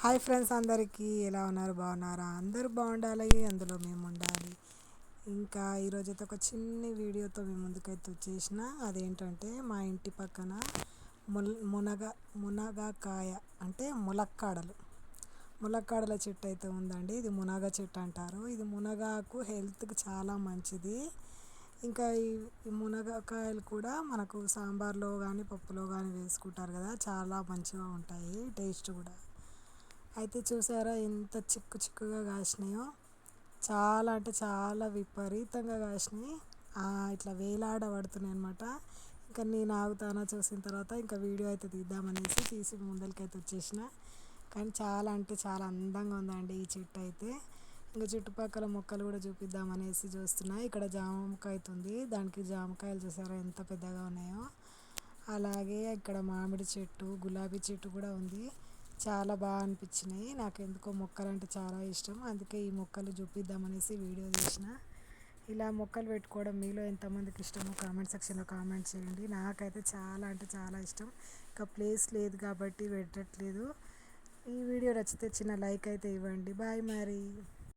Hi friends అందరికీ ఎలా ఉన్నారు? బాగున్నారా? అందరూ బాగుండాలి అందులో మేము ఉండాలి. ఇంకా ఈరోజు అయితే ఒక చిన్న వీడియోతో మేము ముందుకైతే వచ్చేసిన. అదేంటంటే మా ఇంటి పక్కన ముల్ మునగ మునగకాయ అంటే ములక్కాడలు. ములక్కాడల చెట్టు అయితే ఉందండి. ఇది మునగ చెట్టు అంటారు. ఇది మునగాకు హెల్త్కి చాలా మంచిది. ఇంకా ఈ మునగకాయలు కూడా మనకు సాంబార్లో కానీ పప్పులో కానీ వేసుకుంటారు కదా చాలా మంచిగా ఉంటాయి. టేస్ట్ కూడా. అయితే చూసారా ఎంత చిక్కు చిక్కుగా కాసినాయో? చాలా అంటే చాలా విపరీతంగా కాసినాయి. ఇట్లా వేలాడబడుతున్నాయి అనమాట ఇంకా నేను ఆగుతానా చూసిన తర్వాత ఇంకా వీడియో అయితే తీద్దామనేసి తీసి ముందరికైతే వచ్చేసిన. కానీ చాలా అంటే చాలా అందంగా ఉందండి ఈ చెట్టు అయితే. ఇంకా చుట్టుపక్కల మొక్కలు కూడా చూపిద్దామనేసి చూస్తున్నా. ఇక్కడ జామకాయ ఉంది. దానికి జామకాయలు చూసారా ఎంత పెద్దగా ఉన్నాయో. అలాగే ఇక్కడ మామిడి చెట్టు గులాబీ చెట్టు కూడా ఉంది. చాలా బాగా అనిపించినాయి. నాకు ఎందుకో మొక్కలు అంటే చాలా ఇష్టం. అందుకే ఈ మొక్కలు చూపిద్దామనేసి వీడియో తీసిన. ఇలా మొక్కలు పెట్టుకోవడం మీలో ఎంతమందికి ఇష్టమో కామెంట్ సెక్షన్లో కామెంట్ చేయండి. నాకైతే చాలా అంటే చాలా ఇష్టం. ఇంకా ప్లేస్ లేదు కాబట్టి పెట్టట్లేదు. ఈ వీడియో నచ్చితే చిన్న లైక్ అయితే ఇవ్వండి. బాయ్ మరి.